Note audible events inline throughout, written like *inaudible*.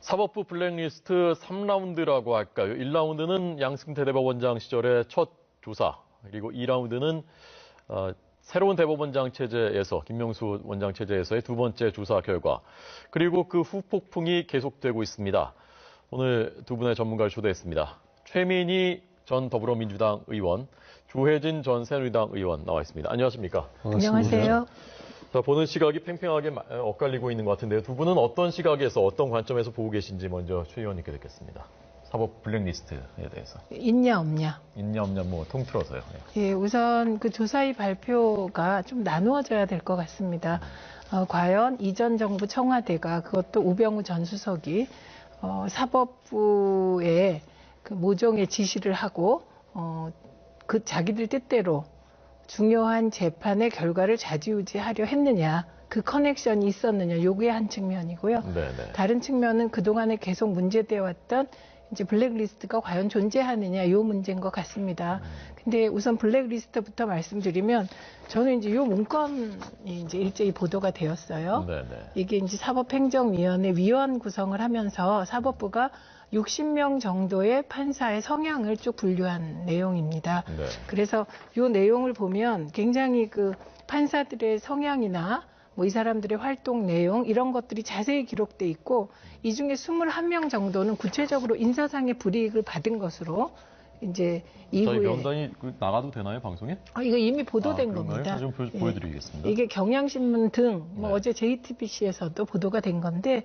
사법부 블랙리스트 3라운드라고 할까요? 1라운드는 양승태 대법원장 시절의 첫 조사, 그리고 2라운드는 어, 새로운 대법원장 체제에서 김명수 원장 체제에서의 두 번째 조사 결과, 그리고 그 후폭풍이 계속되고 있습니다. 오늘 두 분의 전문가를 초대했습니다. 최민희 전 더불어민주당 의원, 조혜진 전 새누리당 의원 나와 있습니다. 안녕하십니까? 안녕하세요. 자, 보는 시각이 팽팽하게 마- 엇갈리고 있는 것 같은데요. 두 분은 어떤 시각에서 어떤 관점에서 보고 계신지 먼저 최 의원님께 듣겠습니다. 사법 블랙리스트에 대해서 있냐 없냐. 있냐 없냐 뭐 통틀어서요. 예. 예, 우선 그 조사의 발표가 좀 나누어져야 될 것 같습니다. 어, 과연 이전 정부 청와대가 그것도 우병우 전 수석이 어, 사법부에 그 모종의 지시를 하고 어, 그 자기들 뜻대로 중요한 재판의 결과를 좌지우지하려 했느냐, 그 커넥션이 있었느냐, 요게 한 측면이고요. 네네. 다른 측면은 그동안에 계속 문제되어 왔던 이제 블랙리스트가 과연 존재하느냐 요 문제인 것 같습니다. 근데 우선 블랙리스트부터 말씀드리면 저는 이제 요 문건이 이제 일제히 보도가 되었어요. 네네. 이게 이제 사법행정위원회 위원 구성을 하면서 사법부가 60명 정도의 판사의 성향을 쭉 분류한 내용입니다. 네. 그래서 요 내용을 보면 굉장히 그 판사들의 성향이나 뭐 이 사람들의 활동 내용 이런 것들이 자세히 기록돼 있고 이 중에 21명 정도는 구체적으로 인사상의 불이익을 받은 것으로 이제 이후에 면담이 그 나가도 되나요 방송에? 어, 이거 이미 보도된 아? 겁니다. 좀 보, 예. 보여드리겠습니다. 이게 경향신문 등, 뭐 네. 어제 JTBC에서도 보도가 된 건데,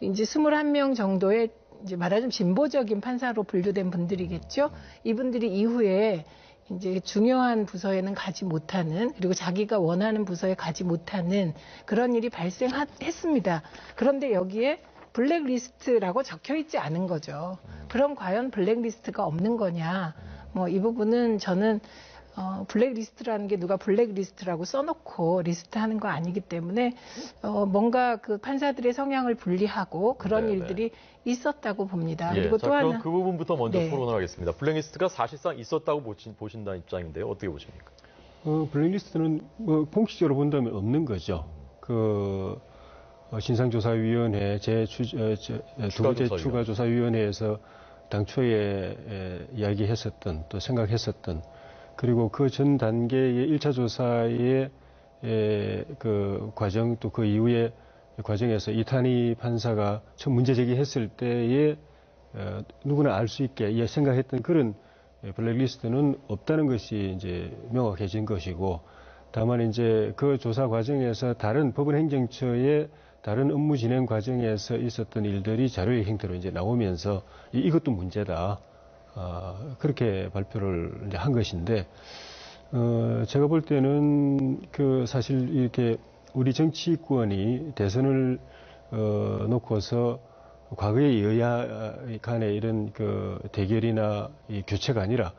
이제 21명 정도의 이제 말하자면 진보적인 판사로 분류된 분들이겠죠. 이분들이 이후에 이제 중요한 부서에는 가지 못하는, 그리고 자기가 원하는 부서에 가지 못하는 그런 일이 발생했습니다. 그런데 여기에 블랙리스트라고 적혀 있지 않은 거죠. 그럼 과연 블랙리스트가 없는 거냐. 뭐 이 부분은 저는 어, 블랙리스트라는 게 누가 블랙리스트라고 써놓고 리스트 하는 거 아니기 때문에 어, 뭔가 그 판사들의 성향을 분리하고 그런 네네. 일들이 있었다고 봅니다. 예, 그리고 자, 또 하나 그 부분부터 먼저 네. 토론을 하겠습니다. 블랙리스트가 사실상 있었다고 보신, 보신다는 입장인데요. 어떻게 보십니까? 어, 블랙리스트는 뭐 공식적으로 본다면 없는 거죠. 그 어, 신상조사위원회 제 추, 어, 두 번째 추가조사위원. 추가조사위원회에서 당초에 에, 이야기했었던 또 생각했었던 그리고 그 전 단계의 1차 조사의 에, 그 과정 또 그 이후의 과정에서 이탄희 판사가 처음 문제 제기했을 때에 어, 누구나 알 수 있게 예, 생각했던 그런 예, 블랙리스트는 없다는 것이 이제 명확해진 것이고 다만 이제 그 조사 과정에서 다른 법원 행정처의 다른 업무 진행 과정에서 있었던 일들이 자료의 형태로 이제 나오면서 이- 이것도 문제다. 아, 그렇게 발표를 한 것인데 어, 제가 볼 때는 그 사실 이렇게 우리 정치권이 대선을 어, 놓고서 과거의 여야 간의 이런 그 대결이나 이 교체가 아니라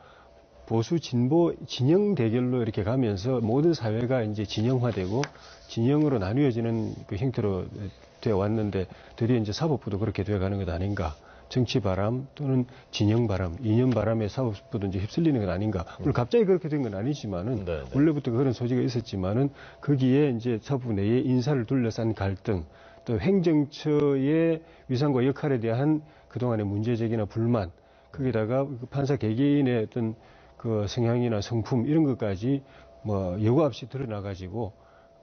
보수 진보 진영 대결로 이렇게 가면서 모든 사회가 이제 진영화되고 진영으로 나뉘어지는 그 형태로 되어 왔는데 드디어 이제 사법부도 그렇게 되어 가는 것 아닌가. 정치 바람 또는 진영 바람, 이념 바람에 이제 휩쓸리는 것 아닌가. 물론 갑자기 그렇게 된 건 아니지만은 네, 네. 원래부터 그런 소지가 있었지만은 거기에 이제 사법부 내에 인사를 둘러싼 갈등, 또 행정처의 위상과 역할에 대한 그동안의 문제 제기나 불만, 거기다가 그 판사 개개인의 어떤 그 성향이나 성품 이런 것까지 뭐 여과 없이 드러나 가지고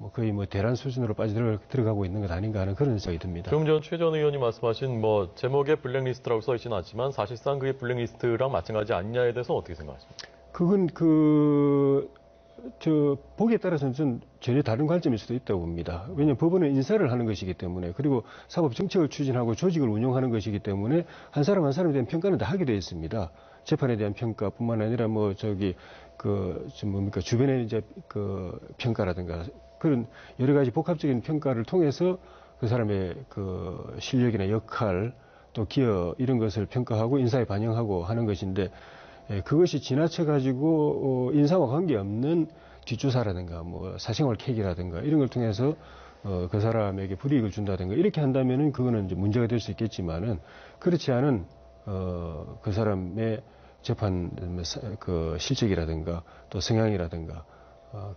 뭐 거의 뭐 대란 수준으로 빠져들어가고 있는 것 아닌가 하는 그런 생각이 듭니다. 조금 전 최 전 의원이 말씀하신 뭐 제목에 블랙리스트라고 써 있지는 않지만 사실상 그게 블랙리스트랑 마찬가지 아니냐에 대해서 어떻게 생각하십니까? 그건 그, 저, 보기에 따라서는 전 전혀 다른 관점일 수도 있다고 봅니다. 왜냐하면 법원은 인사를 하는 것이기 때문에, 그리고 사법 정책을 추진하고 조직을 운영하는 것이기 때문에, 한 사람 한 사람에 대한 평가는 다 하게 되어 있습니다. 재판에 대한 평가뿐만 아니라 뭐, 저기, 그, 좀 뭡니까, 주변의 이제 그 평가라든가, 그런 여러 가지 복합적인 평가를 통해서 그 사람의 그 실력이나 역할, 또 기여, 이런 것을 평가하고 인사에 반영하고 하는 것인데, 예, 그것이 지나쳐 가지고 어, 인사와 관계없는 뒷조사라든가 뭐 사생활 캐기라든가 이런 걸 통해서 어, 그 사람에게 불이익을 준다든가 이렇게 한다면은 그거는 이제 문제가 될 수 있겠지만은 그렇지 않은 어, 그 사람의 재판 사- 그 실적이라든가 또 성향이라든가 어,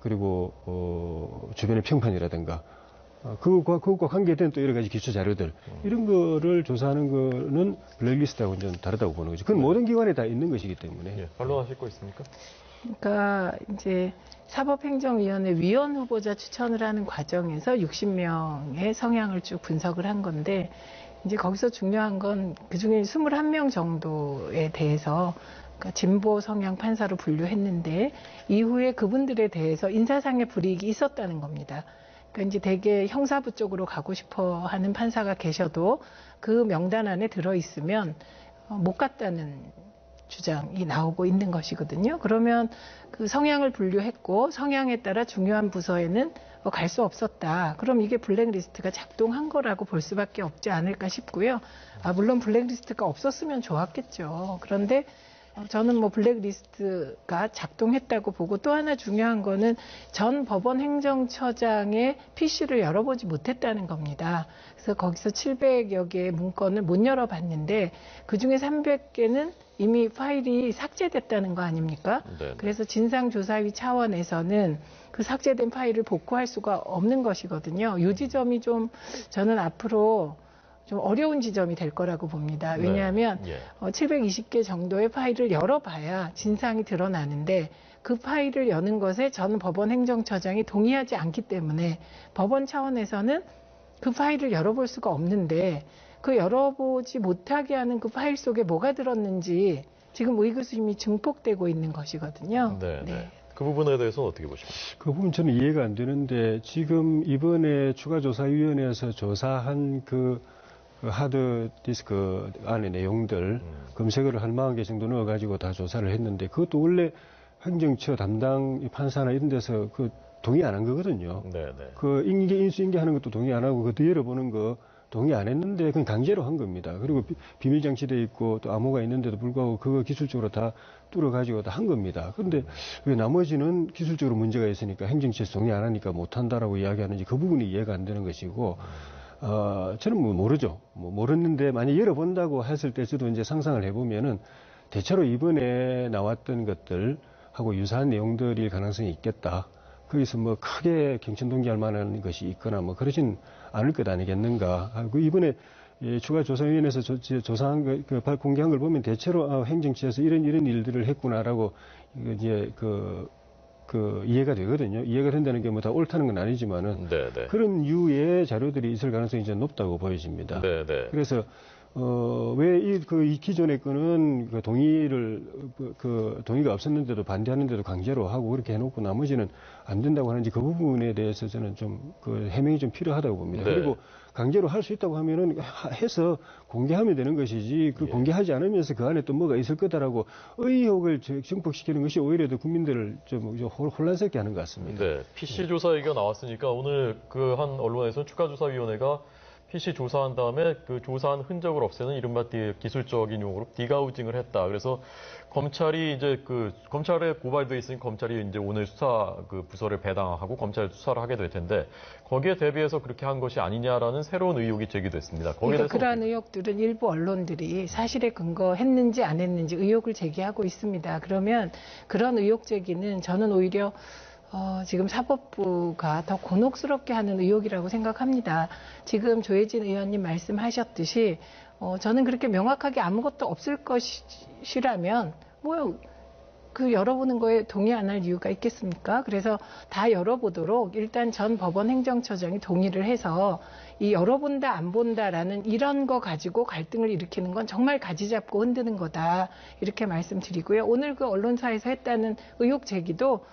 그리고 어, 주변의 평판이라든가 어, 그것과, 그것과 관계된 또 여러 가지 기초 자료들 이런 거를 조사하는 거는 블랙리스트하고는 좀 다르다고 보는 거죠. 그건 모든 기관에 다 있는 것이기 때문에 예, 반론하실 거 있습니까? 그러니까 이제 사법행정위원회 위원 후보자 추천을 하는 과정에서 60명의 성향을 쭉 분석을 한 건데 이제 거기서 중요한 건 그중에 21명 정도에 대해서 그러니까 진보 성향 판사로 분류했는데 이후에 그분들에 대해서 인사상의 불이익이 있었다는 겁니다. 그러니까 이제 대개 형사부 쪽으로 가고 싶어 하는 판사가 계셔도 그 명단 안에 들어 있으면 어, 못 갔다는 주장이 나오고 있는 것이거든요. 그러면 그 성향을 분류했고 성향에 따라 중요한 부서에는 어, 갈수 없었다. 그럼 이게 블랙리스트가 작동한 거라고 볼 수밖에 없지 않을까 싶고요. 아, 물론 블랙리스트가 없었으면 좋았겠죠. 그런데 어, 저는 뭐 블랙리스트가 작동했다고 보고 또 하나 중요한 거는 전 법원 행정처장의 PC를 열어보지 못했다는 겁니다. 그래서 거기서 700여 개의 문건을 못 열어봤는데 그 중에 300개는 이미 파일이 삭제됐다는 거 아닙니까? 네. 그래서 진상조사위 차원에서는 그 삭제된 파일을 복구할 수가 없는 것이거든요. 이 지점이 좀 저는 앞으로 좀 어려운 지점이 될 거라고 봅니다. 왜냐하면 네. 예. 어, 720개 정도의 파일을 열어봐야 진상이 드러나는데 그 파일을 여는 것에 저는 법원 행정처장이 동의하지 않기 때문에 법원 차원에서는 그 파일을 열어볼 수가 없는데 그 열어보지 못하게 하는 그 파일 속에 뭐가 들었는지 지금 의구심이 증폭되고 있는 것이거든요. 네, 네. 그 부분에 대해서 어떻게 보십니까? 그 부분 저는 이해가 안 되는데 지금 이번에 추가조사위원회에서 조사한 그, 그 하드 디스크 안의 내용들 검색어를 한 만개 정도 넣어가지고 다 조사를 했는데 그것도 원래 행정처 담당 판사나 이런 데서 그 동의 안 한 거거든요. 네, 네. 그 인계 인수 인계하는 것도 동의 안 하고 그 열어보는 거 동의 안 했는데 그건 강제로 한 겁니다. 그리고 비- 비밀 장치돼 있고 또 암호가 있는데도 불구하고 그거 기술적으로 다 뚫어 가지고 다 한 겁니다. 그런데 왜 나머지는 기술적으로 문제가 있으니까 행정처에서 동의 안 하니까 못 한다라고 이야기하는지 그 부분이 이해가 안 되는 것이고 어, 저는 뭐 모르죠. 뭐 모르는데 만약 열어본다고 했을 때 저도 이제 상상을 해보면은 대체로 이번에 나왔던 것들 하고 유사한 내용들일 가능성이 있겠다. 거기서 뭐 크게 경천 동기할 만한 것이 있거나 뭐 그러진 않을 것 아니겠는가. 하고 이번에 예, 추가 조사위원회에서 조, 저- 조사한 거, 그 발- 공개한 걸 보면 대체로 아, 행정처에서 이런 이런 일들을 했구나라고 이제 그, 그 이해가 되거든요. 이해가 된다는 게 뭐 다 옳다는 건 아니지만은 네, 네. 그런 유의 자료들이 있을 가능성이 이제 높다고 보여집니다. 네, 네. 그래서 어, 왜 이 그 이 기존의 거는 그 동의를 그, 그 동의가 없었는데도 반대하는데도 강제로 하고 그렇게 해놓고 나머지는 안 된다고 하는지 그 부분에 대해서 저는 좀 그 해명이 좀 필요하다고 봅니다. 네. 그리고 강제로 할 수 있다고 하면은 하- 해서 공개하면 되는 것이지 그 예. 공개하지 않으면서 그 안에 또 뭐가 있을 거다라고 의혹을 저- 증폭시키는 것이 오히려 더 국민들을 좀 혼- 혼란스럽게 하는 것 같습니다. 네, PC 조사 얘기가 나왔으니까 오늘 그 한 언론에서는 추가조사위원회가 PC 조사한 다음에 그 조사한 흔적을 없애는 이른바 디- 기술적인 용어로 디가우징을 했다. 그래서 검찰이 이제 그 검찰에 고발돼 있으니 검찰이 이제 오늘 수사 그 부서를 배당하고 검찰 수사를 하게 될 텐데 거기에 대비해서 그렇게 한 것이 아니냐라는 새로운 의혹이 제기됐습니다. 거기에 그러니까 그러한 의혹들은 일부 언론들이 사실에 근거했는지 안 했는지 의혹을 제기하고 있습니다. 그러면 그런 의혹 제기는 저는 오히려 어, 지금 사법부가 더 곤혹스럽게 하는 의혹이라고 생각합니다. 지금 조혜진 의원님 말씀하셨듯이 어, 저는 그렇게 명확하게 아무것도 없을 것이라면 뭐그 열어보는 거에 동의 안 할 이유가 있겠습니까? 그래서 다 열어보도록 일단 전 법원 행정처장이 동의를 해서 이 열어본다 안 본다라는 이런 거 가지고 갈등을 일으키는 건 정말 가지 잡고 흔드는 거다 이렇게 말씀드리고요. 오늘 그 언론사에서 했다는 의혹 제기도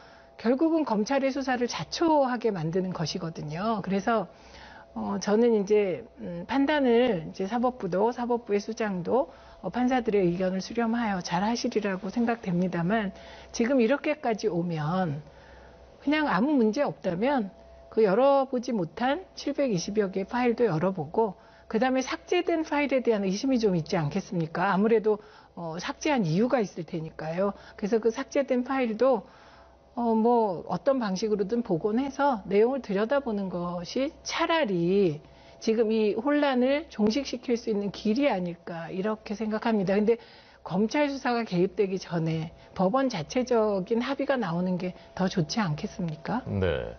결국은 검찰의 수사를 자초하게 만드는 것이거든요. 그래서 어, 저는 이제 음, 판단을 이제 사법부도 사법부의 수장도 어, 판사들의 의견을 수렴하여 잘 하시리라고 생각됩니다만 지금 이렇게까지 오면 그냥 아무 문제 없다면 그 열어보지 못한 720여 개의 파일도 열어보고 그 다음에 삭제된 파일에 대한 의심이 좀 있지 않겠습니까? 아무래도 어, 삭제한 이유가 있을 테니까요. 그래서 그 삭제된 파일도 어, 뭐, 어떤 방식으로든 복원해서 내용을 들여다보는 것이 차라리 지금 이 혼란을 종식시킬 수 있는 길이 아닐까, 이렇게 생각합니다. 근데 검찰 수사가 개입되기 전에 법원 자체적인 합의가 나오는 게 더 좋지 않겠습니까? 네.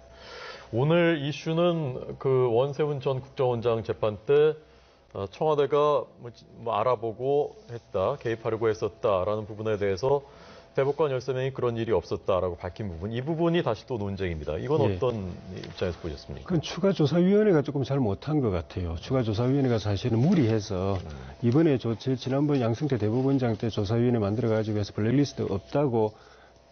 오늘 이슈는 그 원세훈 전 국정원장 재판 때 어, 청와대가 뭐, 지- 뭐 알아보고 했다, 개입하려고 했었다라는 부분에 대해서 대법관 13명이 그런 일이 없었다라고 밝힌 부분, 이 부분이 다시 또 논쟁입니다. 이건 예. 어떤 입장에서 보셨습니까? 그건 추가조사위원회가 조금 잘 못한 것 같아요. 추가조사위원회가 사실은 무리해서 이번에 조, 제 지난번 양승태 대법원장 때 조사위원회 만들어가지고 해서 블랙리스트 없다고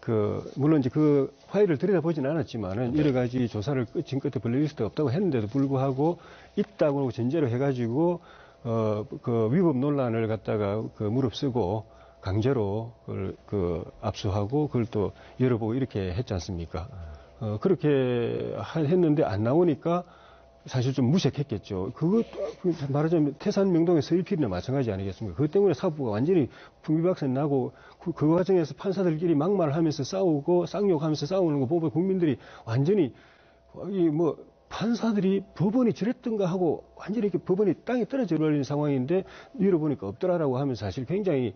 그 물론 이제 그 파일을 들여다보진 않았지만은 여러 가지 조사를 끝- 지금까지 블랙리스트 없다고 했는데도 불구하고 있다고 전제로 해가지고 어 그 위법 논란을 갖다가 그 무릅쓰고 강제로 그걸 그 압수하고 그걸 또 열어보고 이렇게 했지 않습니까? 어, 그렇게 하- 했는데 안 나오니까 사실 좀 무색했겠죠. 그것, 그 말하자면 태산 명동의 서일필이나 마찬가지 아니겠습니까? 그것 때문에 사부가 완전히 풍비박산 나고 그, 그 과정에서 판사들끼리 막말하면서 싸우고 쌍욕하면서 싸우는 거 보면 국민들이 완전히 이뭐 판사들이 법원이 저랬던가 하고 완전히 이렇게 법원이 땅에 떨어져 버리는 상황인데 열어보니까 없더라라고 하면 사실 굉장히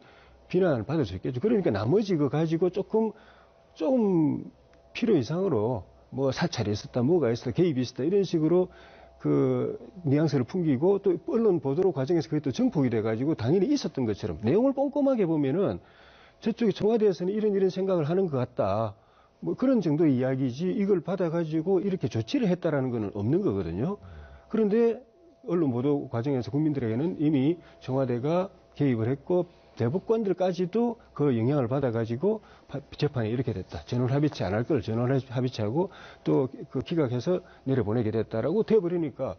비난을 받을 수 있겠죠. 그러니까 나머지 거 가지고 조금 좀 필요 이상으로 뭐 사찰이 있었다, 뭐가 있었다, 개입이 있었다 이런 식으로 그 뉘앙스를 풍기고 또 언론 보도 과정에서 그게 또 정폭이 돼가지고 당연히 있었던 것처럼 내용을 꼼꼼하게 보면은 저쪽에 청와대에서는 이런 이런 생각을 하는 것 같다. 뭐 그런 정도의 이야기지 이걸 받아가지고 이렇게 조치를 했다라는 거는 없는 거거든요. 그런데 언론 보도 과정에서 국민들에게는 이미 청와대가 개입을 했고 대법관들까지도 그 영향을 받아가지고 파- 재판이 이렇게 됐다. 전원 합의체 안 할 걸 전원 합의체하고 또 그 기각해서 내려보내게 됐다라고 돼버리니까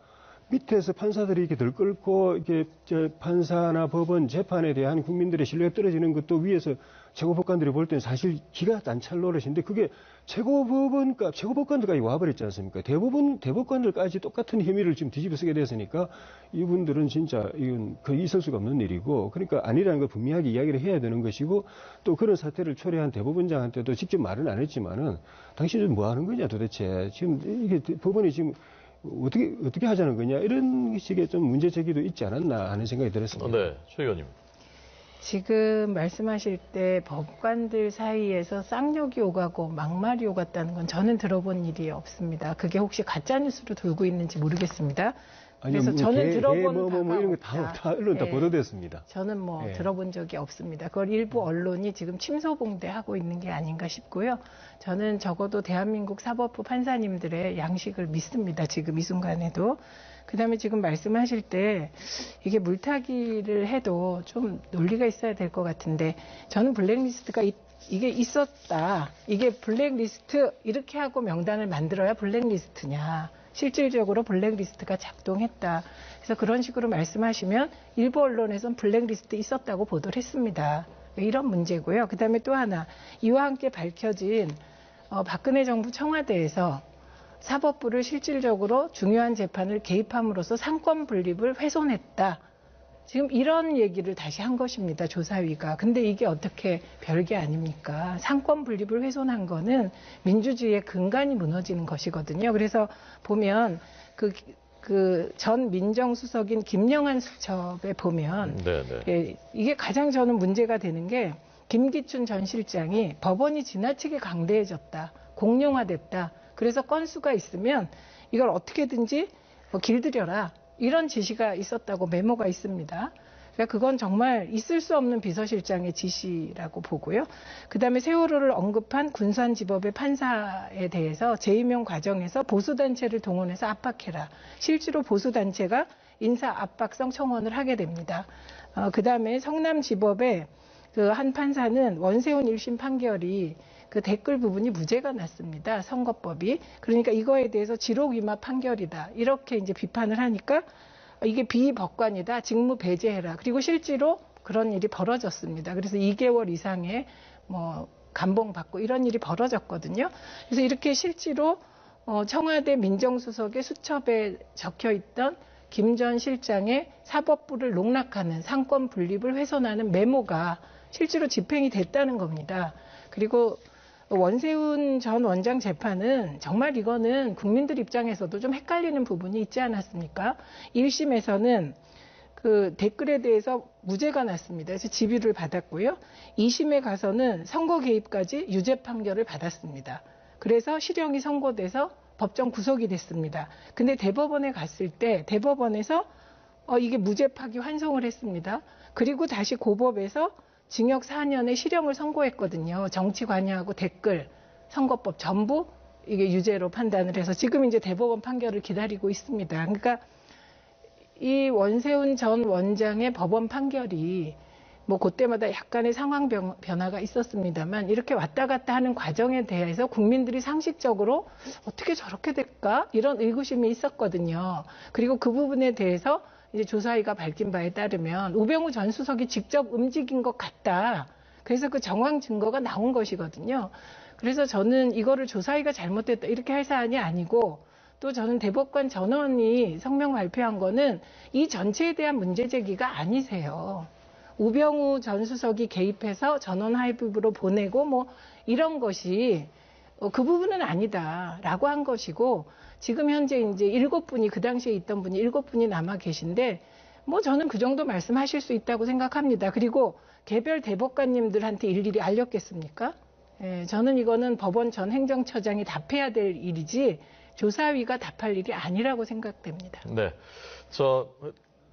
밑에서 판사들이 이렇게 들끓고 이게 저 판사나 법원 재판에 대한 국민들의 신뢰가 떨어지는 것도 위에서 최고법관들이 볼 때는 사실 기가 난찰 노릇인데 그게 최고법원까 최고법관들까지 와버렸지 않습니까? 대법원 대법관들까지 똑같은 혐의를 지금 뒤집어 쓰게 됐으니까 이분들은 진짜 이건 거의 있을 수가 없는 일이고 그러니까 아니라는 걸 분명하게 이야기를 해야 되는 것이고 또 그런 사태를 초래한 대법원장한테도 직접 말은 안 했지만은 당신은 뭐 하는 거냐 도대체 지금 이게 법원이 지금 어떻게 어떻게 하자는 거냐 이런 식의 좀 문제 제기도 있지 않았나 하는 생각이 들었습니다. 네, 최 의원님. 지금 말씀하실 때 법관들 사이에서 쌍욕이 오가고 막말이 오갔다는 건 저는 들어본 일이 없습니다. 그게 혹시 가짜 뉴스로 돌고 있는지 모르겠습니다. 그래서 뭐 저는 개- 들어본 개 뭐, 뭐, 뭐 이런 거다 언론 다 예. 보도됐습니다. 저는 뭐 예. 들어본 적이 없습니다. 그걸 일부 언론이 지금 침소봉대하고 있는 게 아닌가 싶고요. 저는 적어도 대한민국 사법부 판사님들의 양식을 믿습니다. 지금 이 순간에도. 그다음에 지금 말씀하실 때 이게 물타기를 해도 좀 논리가 있어야 될 것 같은데 저는 블랙리스트가 이, 이게 있었다. 이게 블랙리스트 이렇게 하고 명단을 만들어야 블랙리스트냐. 실질적으로 블랙리스트가 작동했다. 그래서 그런 식으로 말씀하시면 일부 언론에선 블랙리스트 있었다고 보도를 했습니다. 이런 문제고요. 그 다음에 또 하나 이와 함께 밝혀진 어, 박근혜 정부 청와대에서 사법부를 실질적으로 중요한 재판을 개입함으로써 상권 분립을 훼손했다. 지금 이런 얘기를 다시 한 것입니다. 조사위가. 근데 이게 어떻게 별게 아닙니까? 상권 분립을 훼손한 거는 민주주의의 근간이 무너지는 것이거든요. 그래서 보면 그, 그 전 민정수석인 김영한 수첩에 보면 네, 네. 예, 이게 가장 저는 문제가 되는 게 김기춘 전 실장이 법원이 지나치게 강대해졌다, 공룡화됐다. 그래서 건수가 있으면 이걸 어떻게든지 뭐 길들여라 이런 지시가 있었다고 메모가 있습니다. 그러니까 그건 정말 있을 수 없는 비서실장의 지시라고 보고요. 그다음에 세월호를 언급한 군산지법의 판사에 대해서 재임용 과정에서 보수단체를 동원해서 압박해라. 실제로 보수단체가 인사 압박성 청원을 하게 됩니다. 어, 그다음에 성남지법의 그 한 판사는 원세훈 1심 판결이 그 댓글 부분이 무죄가 났습니다. 선거법이. 그러니까 이거에 대해서 지록 위마 판결이다. 이렇게 이제 비판을 하니까 이게 비법관이다. 직무 배제해라. 그리고 실제로 그런 일이 벌어졌습니다. 그래서 2개월 이상의 뭐 감봉 받고 이런 일이 벌어졌거든요. 그래서 이렇게 실제로 어, 청와대 민정수석의 수첩에 적혀 있던 김 전 실장의 사법부를 농락하는 상권 분립을 훼손하는 메모가 실제로 집행이 됐다는 겁니다. 그리고 원세훈 전 원장 재판은 정말 이거는 국민들 입장에서도 좀 헷갈리는 부분이 있지 않았습니까? 1심에서는 그 댓글에 대해서 무죄가 났습니다. 그래서 집유를 받았고요. 2심에 가서는 선거 개입까지 유죄 판결을 받았습니다. 그래서 실형이 선고돼서 법정 구속이 됐습니다. 근데 대법원에 갔을 때 대법원에서 어, 이게 무죄 파기 환송을 했습니다. 그리고 다시 고법에서 징역 4년의 실형을 선고했거든요. 정치 관여하고 댓글, 선거법 전부 이게 유죄로 판단을 해서 지금 이제 대법원 판결을 기다리고 있습니다. 그러니까 이 원세훈 전 원장의 법원 판결이 뭐 그때마다 약간의 상황 변- 변화가 있었습니다만 이렇게 왔다 갔다 하는 과정에 대해서 국민들이 상식적으로 어떻게 저렇게 될까 이런 의구심이 있었거든요. 그리고 그 부분에 대해서 이제 조사위가 밝힌 바에 따르면 우병우 전 수석이 직접 움직인 것 같다. 그래서 그 정황 증거가 나온 것이거든요. 그래서 저는 이거를 조사위가 잘못됐다 이렇게 할 사안이 아니고 또 저는 대법관 전원이 성명 발표한 거는 이 전체에 대한 문제 제기가 아니세요. 우병우 전 수석이 개입해서 전원 하이브로 보내고 뭐 이런 것이 어, 그 부분은 아니다라고 한 것이고 지금 현재 이제 일곱 분이 그 당시에 있던 분이 일곱 분이 남아 계신데 뭐 저는 그 정도 말씀하실 수 있다고 생각합니다. 그리고 개별 대법관님들한테 일일이 알렸겠습니까? 예, 저는 이거는 법원 전 행정처장이 답해야 될 일이지 조사위가 답할 일이 아니라고 생각됩니다. 네. 자,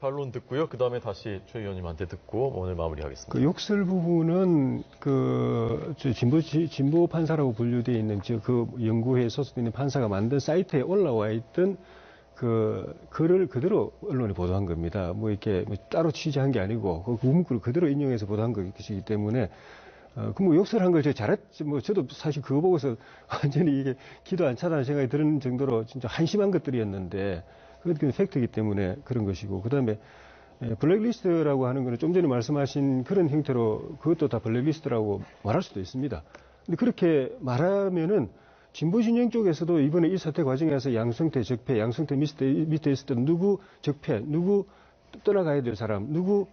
반론 듣고요. 그 다음에 다시 최 의원님한테 듣고 오늘 마무리하겠습니다. 그 욕설 부분은 그저 진보 지- 진보 판사라고 분류되어 있는 저그 연구회에 있는 판사가 만든 사이트에 올라와 있던 그 글을 그대로 언론에 보도한 겁니다. 뭐 이렇게 뭐 따로 취재한 게 아니고 그 문구를 그대로 인용해서 보도한 것이기 때문에 어, 그뭐 욕설한 걸 제가 잘했지 뭐 저도 사실 그거 보고서 *laughs* 완전히 이게 기도 안 차다는 생각이 드는 정도로 진짜 한심한 것들이었는데 그건 팩트이기 때문에 그런 것이고 그다음에 예, 블랙리스트라고 하는 거는 좀 전에 말씀하신 그런 형태로 그것도 다 블랙리스트라고 말할 수도 있습니다. 근데 그렇게 말하면은 진보 진영 쪽에서도 이번에 이 사태 과정에서 양승태 적폐, 양승태 밑에, 밑에 있었던 누구 적폐, 누구 떠나가야 될 사람, 누구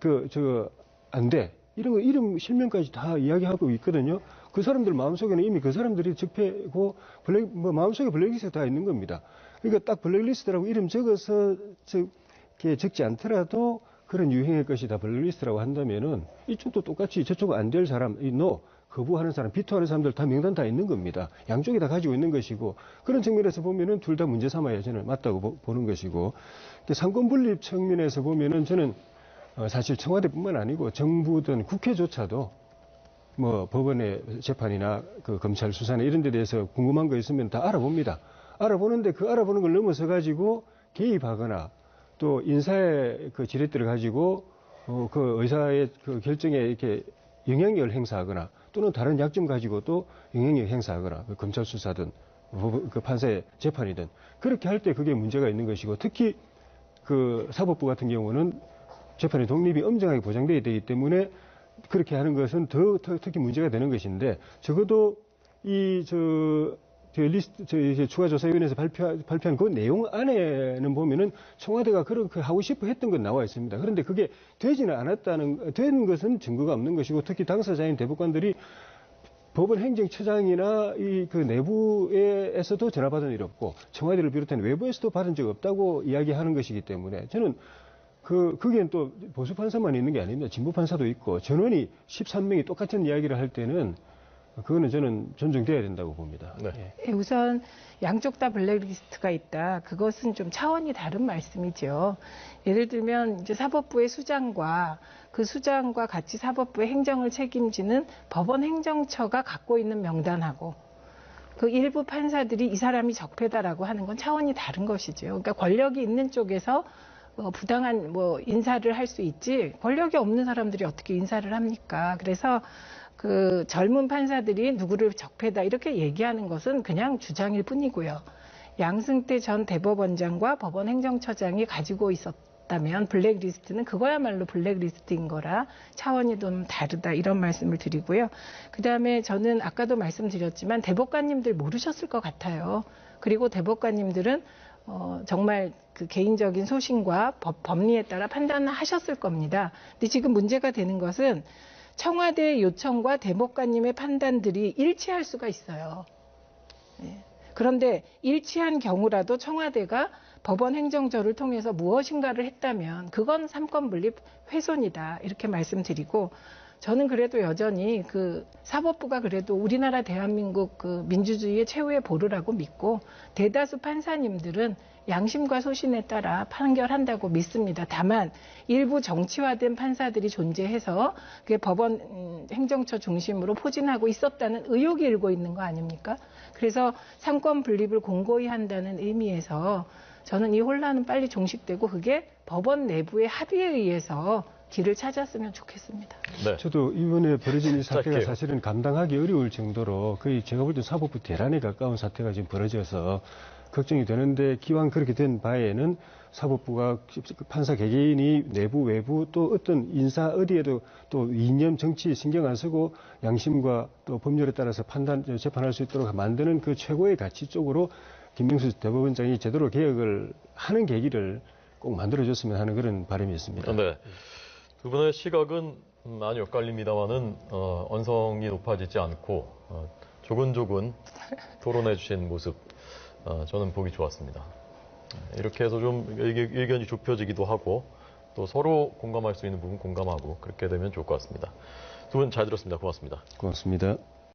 그 저 안 돼. 이런 거 이름 실명까지 다 이야기하고 있거든요. 그 사람들 마음속에는 이미 그 사람들이 적폐고 블랙 뭐 마음속에 블랙리스트가 다 있는 겁니다. 그러니까 딱 블랙리스트라고 이름 적어서 저 이렇게 적지 않더라도 그런 유형의 것이 다 블랙리스트라고 한다면은 이쪽도 똑같이 저쪽 안될 사람, 이 노, 거부하는 사람, 비토하는 사람들 다 명단 다 있는 겁니다. 양쪽이 다 가지고 있는 것이고 그런 측면에서 보면은 둘 다 문제 삼아야 저는 맞다고 보- 보는 것이고 상권 분립 측면에서 보면은 저는 어, 사실 청와대뿐만 아니고 정부든 국회조차도 뭐 법원의 재판이나 그 검찰 수사나 이런 데 대해서 궁금한 거 있으면 다 알아봅니다. 알아보는데 그 알아보는 걸 넘어서 가지고 개입하거나 또 인사의 그 지렛대를 가지고 어, 그 의사의 그 결정에 이렇게 영향력을 행사하거나 또는 다른 약점 가지고 또 영향력 행사하거나 그 검찰 수사든 법- 그 판사의 재판이든 그렇게 할 때 그게 문제가 있는 것이고 특히 그 사법부 같은 경우는 재판의 독립이 엄정하게 보장되어야 되기 때문에 그렇게 하는 것은 더, 더 특히 문제가 되는 것인데 적어도 이저 저 리스트 저 이제 추가조사위원회에서 발표 발표한 그 내용 안에는 보면은 청와대가 그렇게 하고 싶어 했던 건 나와 있습니다. 그런데 그게 되지는 않았다는 된 것은 증거가 없는 것이고 특히 당사자인 대법관들이 법원 행정처장이나 이 그 내부에서도 전화 받은 일 없고 청와대를 비롯한 외부에서도 받은 적 없다고 이야기하는 것이기 때문에 저는 그 그게 또 보수 판사만 있는 게 아닙니다. 진보 판사도 있고 전원이 13명이 똑같은 이야기를 할 때는 그거는 저는 존중돼야 된다고 봅니다. 네. 예. 예, 우선 양쪽 다 블랙리스트가 있다. 그것은 좀 차원이 다른 말씀이죠. 예를 들면 이제 사법부의 수장과 그 수장과 같이 사법부의 행정을 책임지는 법원 행정처가 갖고 있는 명단하고 그 일부 판사들이 이 사람이 적폐다라고 하는 건 차원이 다른 것이죠. 그러니까 권력이 있는 쪽에서 어, 부당한 뭐 인사를 할 수 있지 권력이 없는 사람들이 어떻게 인사를 합니까? 그래서 그 젊은 판사들이 누구를 적폐다 이렇게 얘기하는 것은 그냥 주장일 뿐이고요. 양승태 전 대법원장과 법원 행정처장이 가지고 있었다면 블랙리스트는 그거야말로 블랙리스트인 거라 차원이 좀 다르다 이런 말씀을 드리고요. 그다음에 저는 아까도 말씀드렸지만 대법관님들 모르셨을 것 같아요. 그리고 대법관님들은 어, 정말 그 개인적인 소신과 법, 법리에 따라 판단을 하셨을 겁니다. 근데 지금 문제가 되는 것은 청와대 요청과 대법관님의 판단들이 일치할 수가 있어요. 예. 그런데 일치한 경우라도 청와대가 법원 행정처를 통해서 무엇인가를 했다면 그건 삼권 분립 훼손이다 이렇게 말씀드리고 저는 그래도 여전히 그 사법부가 그래도 우리나라 대한민국 그 민주주의의 최후의 보루라고 믿고 대다수 판사님들은 양심과 소신에 따라 판결한다고 믿습니다. 다만 일부 정치화된 판사들이 존재해서 그게 법원 음, 행정처 중심으로 포진하고 있었다는 의혹이 일고 있는 거 아닙니까? 그래서 삼권 분립을 공고히 한다는 의미에서 저는 이 혼란은 빨리 종식되고 그게 법원 내부의 합의에 의해서 길을 찾았으면 좋겠습니다. 네. 저도 이번에 벌어진 이 *laughs* 사태가 짧게요. 사실은 감당하기 어려울 정도로 거의 제가 볼 때 사법부 대란에 가까운 사태가 지금 벌어져서 걱정이 되는데 기왕 그렇게 된 바에는 사법부가 판사 개개인이 내부 외부 또 어떤 인사 어디에도 또 이념 정치 신경 안 쓰고 양심과 또 법률에 따라서 판단 재판할 수 있도록 만드는 그 최고의 가치 쪽으로 김명수 대법원장이 제대로 개혁을 하는 계기를 꼭 만들어줬으면 하는 그런 바람이 있습니다. 네. 두 분의 시각은 많이 엇갈립니다만은 어, 언성이 높아지지 않고 어, 조근조근 토론해 주신 모습 어, 저는 보기 좋았습니다. 이렇게 해서 좀 의견- 의견이 좁혀지기도 하고 또 서로 공감할 수 있는 부분 공감하고 그렇게 되면 좋을 것 같습니다. 두 분 잘 들었습니다. 고맙습니다. 고맙습니다.